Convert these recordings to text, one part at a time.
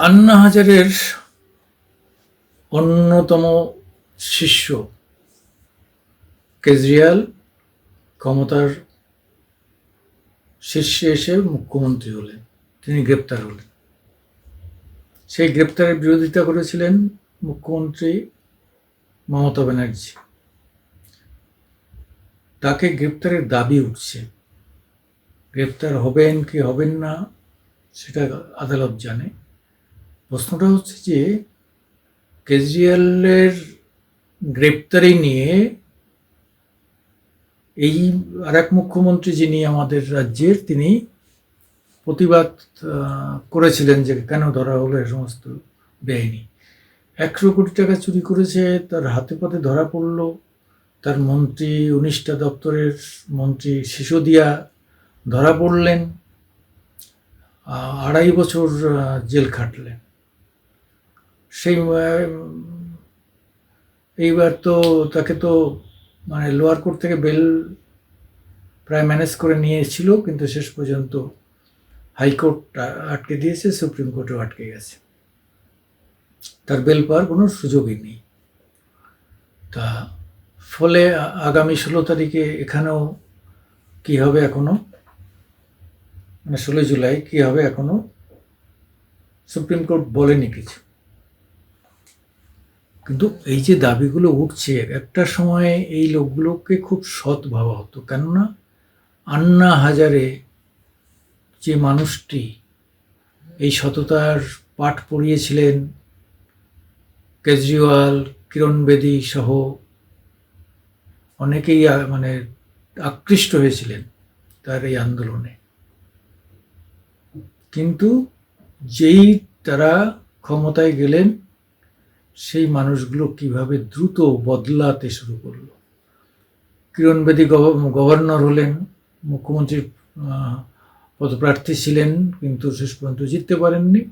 আন্না হাজারের অন্যতম শিষ্য কেজরিওয়াল ক্ষমতার শীর্ষে এসে মুখ্যমন্ত্রী হলেন। তিনি গ্রেপ্তার হলেন। সেই গ্রেপ্তারের বিরোধিতা করেছিলেন মুখ্যমন্ত্রী মমতা ব্যানার্জি। তাকে গ্রেপ্তারের দাবি উঠছে। গ্রেপ্তার হবেন কি হবেন না, সেটা আদালত জানে। প্রশ্নটা হচ্ছে যে কেজরিওয়ালের গ্রেপ্তারি নিয়ে এই আর এক মুখ্যমন্ত্রী যিনি আমাদের রাজ্যের, তিনি প্রতিবাদ করেছিলেন যে কেন ধরা হলো এ সমস্ত বেআইনি। একশো কোটি টাকা চুরি করেছে, তার হাতে পাতে ধরা পড়ল, তার মন্ত্রী, উনিশটা দপ্তরের মন্ত্রী শিশুদিয়া ধরা পড়লেন আড়াই বছর জেল খাটলেন। সেই এইবার তো তাকে তো মানে লোয়ার কোর্ট থেকে বেল প্রায় ম্যানেজ করে নিয়ে নিয়েছিল, কিন্তু শেষ পর্যন্ত হাইকোর্ট আটকে দিয়েছে, সুপ্রিম কোর্টেও আটকে গেছে। তার বেল পাওয়ার কোনো সুযোগই নেই। তা ফলে আগামী ষোলো তারিখে এখানেও কি হবে এখনও? মানে ষোলো জুলাই, কি হবে এখনও? সুপ্রিম কোর্ট বলেনি কিছু। কিন্তু এই যে দাবিগুলো উঠছে, একটা সময়ে এই লোকগুলোকে খুব সৎ ভাবা হতো। কেননা আন্না হাজারে যে মানুষটি এই সততার পাঠ পড়িয়েছিলেন, কেজরিওয়াল, কিরণ বেদী সহ অনেকেই মানে আকৃষ্ট হয়েছিলেন তার এই আন্দোলনে। কিন্তু যেই তারা ক্ষমতায় গেলেন মানুষগুলো কীভাবে দ্রুত বদলাতে শুরু করল। কিরণ বেদী গভ- গভর্নর হলেন মুখ্যমন্ত্রীর পদপ্রার্থী ছিলেন, কিন্তু শেষ পর্যন্ত জিততে পারেননি।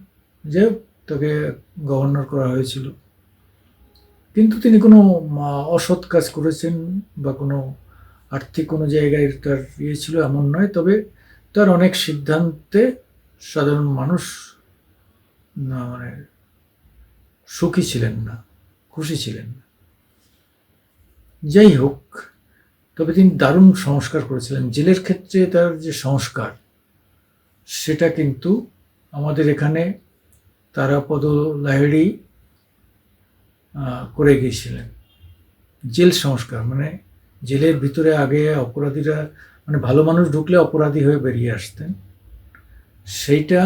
যে তাকে গভর্নর করা হয়েছিল। কিন্তু তিনি কোনো অসৎ কাজ করেছেন বা কোনো আর্থিক কোনো জায়গায় তার ইয়ে ছিল এমন নয়, তবে তার অনেক সিদ্ধান্তে সাধারণ মানুষ মানে সুখী ছিলেন না, খুশি ছিলেন না। যাই হোক তবে তিনি দারুণ সংস্কার করেছিলেন। জেলের ক্ষেত্রে তার যে সংস্কার, সেটা কিন্তু আমাদের এখানে তারাপদ লাহিড়ি করে গিয়েছিলেন। জেল সংস্কার মানে জেলের ভিতরে আগে অপরাধীরা মানে ভালো মানুষ ঢুকলে অপরাধী হয়ে বেরিয়ে আসতেন। সেইটা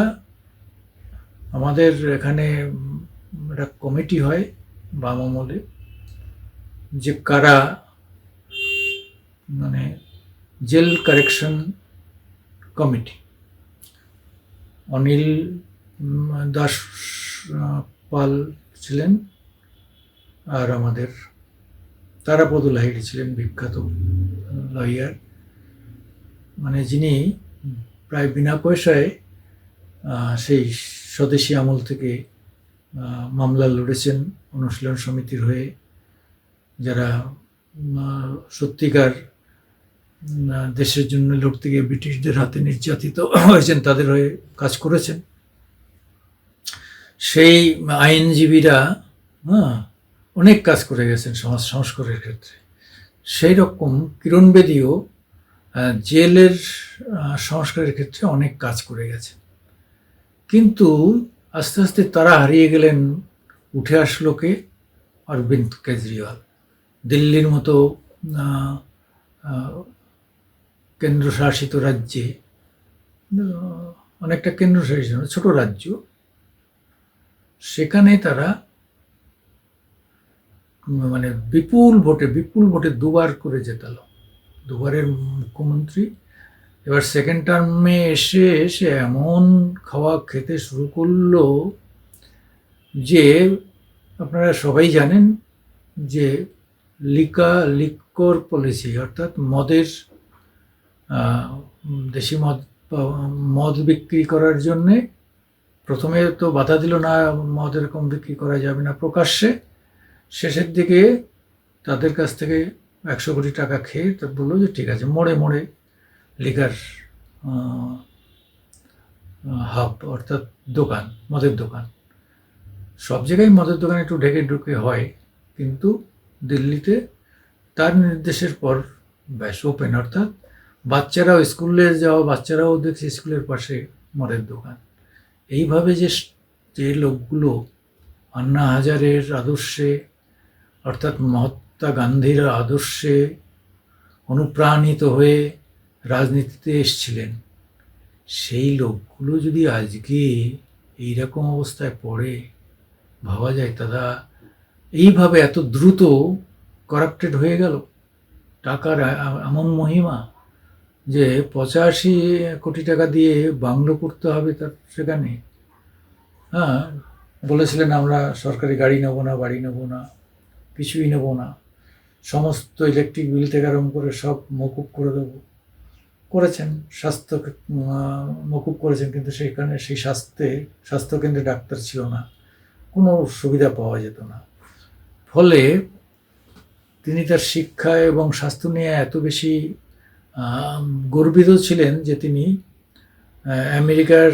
আমাদের এখানে একটা কমিটি হয় বাম আমলে, যে কারা মানে jail correction committee. Anil Das Pal ছিলেন আর আমাদের তারাপদ লাহিড়ি ছিলেন, বিখ্যাত লয়ার মানে যিনি প্রায় বিনা পয়সায় সেই স্বদেশী আমল থেকে মামলা লড়েছেন, অনুশীলন সমিতির হয়ে যারা সত্যিকার দেশের জন্য লড়তে গিয়ে ব্রিটিশদের হাতে নির্যাতিত হয়েছেন, তাদের হয়ে কাজ করেছেন। সেই আইনজীবীরা হ্যাঁ অনেক কাজ করে গেছেন সমাজ, সংস্কারের ক্ষেত্রে। সেই রকম কিরণ বেদীও জেলের সংস্কারের ক্ষেত্রে অনেক কাজ করে গেছে কিন্তু আস্তে আস্তে তারা হারিয়ে গেলেন উঠে আসলো কে? অরবিন্দ কেজরিওয়াল। দিল্লির মতো কেন্দ্রশাসিত রাজ্যে, অনেকটা কেন্দ্রশাসিত ছোট রাজ্য। সেখানে তারা মানে বিপুল ভোটে বিপুল ভোটে দুবার করে জেতালো। দুবারের মুখ্যমন্ত্রী এবার সেকেন্ড টার্মে এসে এসে এমন খাওয়া খেতে শুরু করল যে আপনারা সবাই জানেন যে লিকা লিকর পলিসি অর্থাৎ মদের দেশি মদ মদ বিক্রি করার জন্যে প্রথমে তো বাধা দিল না মদ এরকম বিক্রি করা যাবে না প্রকাশ্যে। শেষের দিকে তাদের কাছ থেকে একশো কোটি টাকা খেয়ে তো বলল যে ঠিক আছে মোড়ে মোড়ে লিগার হাব অর্থাৎ দোকান, মদের দোকান। সব জায়গায় মদের দোকান একটু ঢেকে ঢুকে হয়, কিন্তু দিল্লিতে তার নির্দেশের পর ব্যাস ওপেন অর্থাৎ বাচ্চারাও স্কুলে যাওয়া, বাচ্চারাও দেখছে স্কুলের পাশে মদের দোকান। এইভাবে যে যে লোকগুলো আন্না হাজারের আদর্শে, অর্থাৎ মহাত্মা গান্ধীর আদর্শে অনুপ্রাণিত হয়ে রাজনীতিতে এসছিলেন। সেই লোকগুলো যদি আজকে এইরকম অবস্থায় পড়ে, ভাবা যায় তারা এইভাবে এত দ্রুত করাপ্টেড হয়ে গেল। টাকার এমন মহিমা যে পঁচাশি কোটি টাকা দিয়ে বাংলো করতে হবে তার সেখানে। হ্যাঁ বলেছিলেন আমরা সরকারি গাড়ি নেব না, বাড়ি নেব না, কিছুই নেব না। সমস্ত ইলেকট্রিক বিল থেকে আরম্ভ করে সব মকুব করে দেবো। করেছেন, স্বাস্থ্য মকুব করেছেন, কিন্তু সেখানে সেই স্বাস্থ্যে, স্বাস্থ্যকেন্দ্রে ডাক্তার ছিল না। কোনো সুবিধা পাওয়া যেত না। ফলে তিনি তার শিক্ষা এবং স্বাস্থ্য নিয়ে এত বেশি গর্বিত ছিলেন যে তিনি আমেরিকার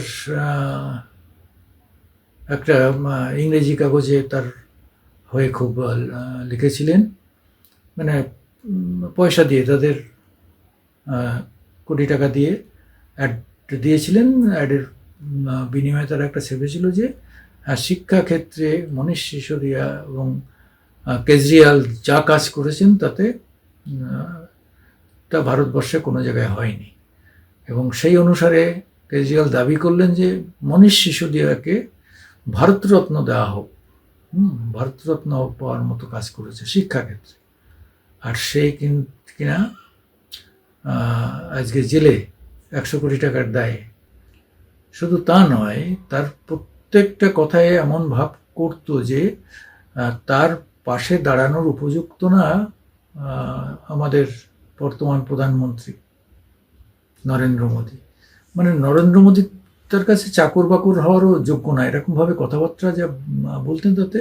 একটা ইংরেজি কাগজে তার হয়ে খুব লিখেছিলেন। মানে পয়সা দিয়ে তাদের কোটি টাকা দিয়ে অ্যাড দিয়েছিলেন। অ্যাডের বিনিময়ে তারা একটা সেভে ছিল যে শিক্ষাক্ষেত্রে মনীষ সিসোদিয়া এবং আহ, কেজরিওয়াল যা কাজ করেছেন তাতে তা ভারতবর্ষে কোনো জায়গায় হয়নি। এবং সেই অনুসারে কেজরিওয়াল দাবি করলেন যে মনীষ সিসোদিয়াকে ভারতরত্ন দেওয়া হোক। ভারতরত্ন পাওয়ার মতো কাজ করেছে শিক্ষাক্ষেত্রে। আর সেই কিন- আজকে জেলে একশো কোটি টাকার দায়ে। শুধু তা নয়, তার প্রত্যেকটা কথায় এমন ভাব করতো যে তার পাশে দাঁড়ানোর উপযুক্ত না আমাদের বর্তমান প্রধানমন্ত্রী নরেন্দ্র মোদী। মানে নরেন্দ্র মোদী তার কাছে চাকর বাকর হওয়ারও যোগ্য না। এরকমভাবে কথাবার্তা যা বলতেন তাতে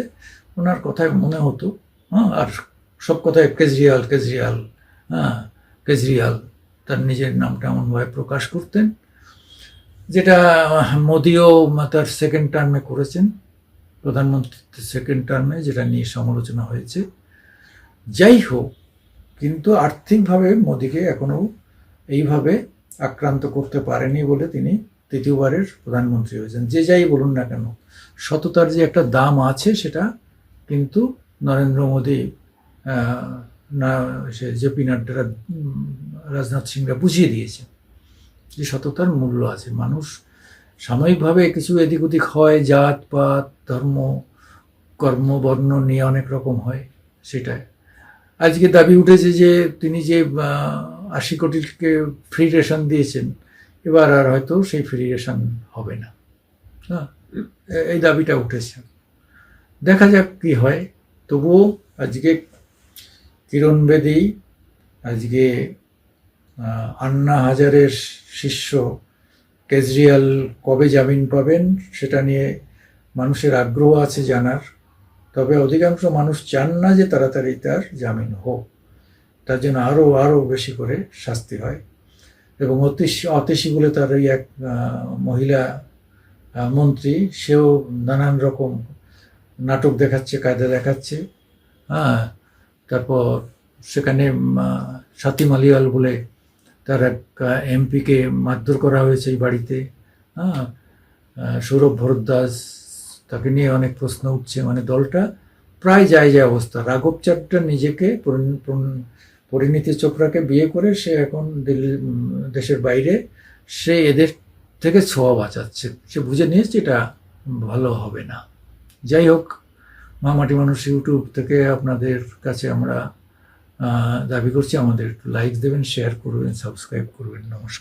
ওনার কথায় মনে হতো হ্যাঁ আর সব কথায় কেজরিওয়াল কেজরিওয়াল হ্যাঁ কেজরিওয়াল তার নিজের নামটা এমনভাবে প্রকাশ করতেন, যেটা মোদিও তার সেকেন্ড টার্মে করেছেন প্রধানমন্ত্রী সেকেন্ড টার্মে যেটা নিয়ে সমালোচনা হয়েছে। যাই হোক, কিন্তু আর্থিকভাবে মোদিকে এখনও এইভাবে আক্রান্ত করতে পারেনি বলে তিনি তৃতীয়বারের প্রধানমন্ত্রী হয়েছেন। যে যাই বলুন না কেন, সততার যে একটা দাম আছে সেটা কিন্তু নরেন্দ্র মোদী না, সে জেপি নাড্ডারা রাজনাথ সিংরা বুঝিয়ে দিয়েছে যে সততার মূল্য আছে। মানুষ সাময়িকভাবে কিছু এদিক ওদিক হয়, জাত, পাত, ধর্ম, কর্ম, বর্ণ নিয়ে অনেক রকম হয় সেটাই। আজকে দাবি উঠেছে যে তিনি যে আশি কোটিকে ফ্রি রেশন দিয়েছেন, এবার আর হয়তো সেই ফ্রি রেশন হবে না। হ্যাঁ এই দাবিটা উঠেছে। দেখা যাক কি হয়। তবুও আজকে কিরণ বেদি আজকে আন্না হাজারের শিষ্য কেজরিওয়াল কবে জামিন পাবেন সেটা নিয়ে মানুষের আগ্রহ আছে জানার। তবে অধিকাংশ মানুষ চান না যে তাড়াতাড়ি তার জামিন হোক। তার জন্য আরও আরও বেশি করে শাস্তি হয়। এবং অতিশী অতিশী বলে তার ওই এক মহিলা মন্ত্রী, সেও নানান রকম নাটক দেখাচ্ছে, কায়দা দেখাচ্ছে। হ্যাঁ তারপর সেখানে স্বাতি মালিয়াল বলে তার এক এমপিকে মারধর করা হয়েছে এই বাড়িতে। হ্যাঁ সৌরভ ভরদ্বাজ তাকে নিয়ে অনেক প্রশ্ন উঠছে মানে দলটা প্রায় যায় যায় অবস্থা। রাঘব চাড্ডা নিজেকে পরিণ- পরিণ- পরিণীতি চোপড়াকে বিয়ে করে সে এখন দিল্লি দেশের বাইরে, সে এদের থেকে ছোঁয়া বাঁচাচ্ছে। সে বুঝে নিয়েছে এটা ভালো হবে না। যাই হোক মামাটি মানুষ ইউটিউব থেকে আপনাদের কাছে আমরা দাবি করছি। আমাদের একটু লাইক দেবেন শেয়ার করবেন সাবস্ক্রাইব করবেন। নমস্কার।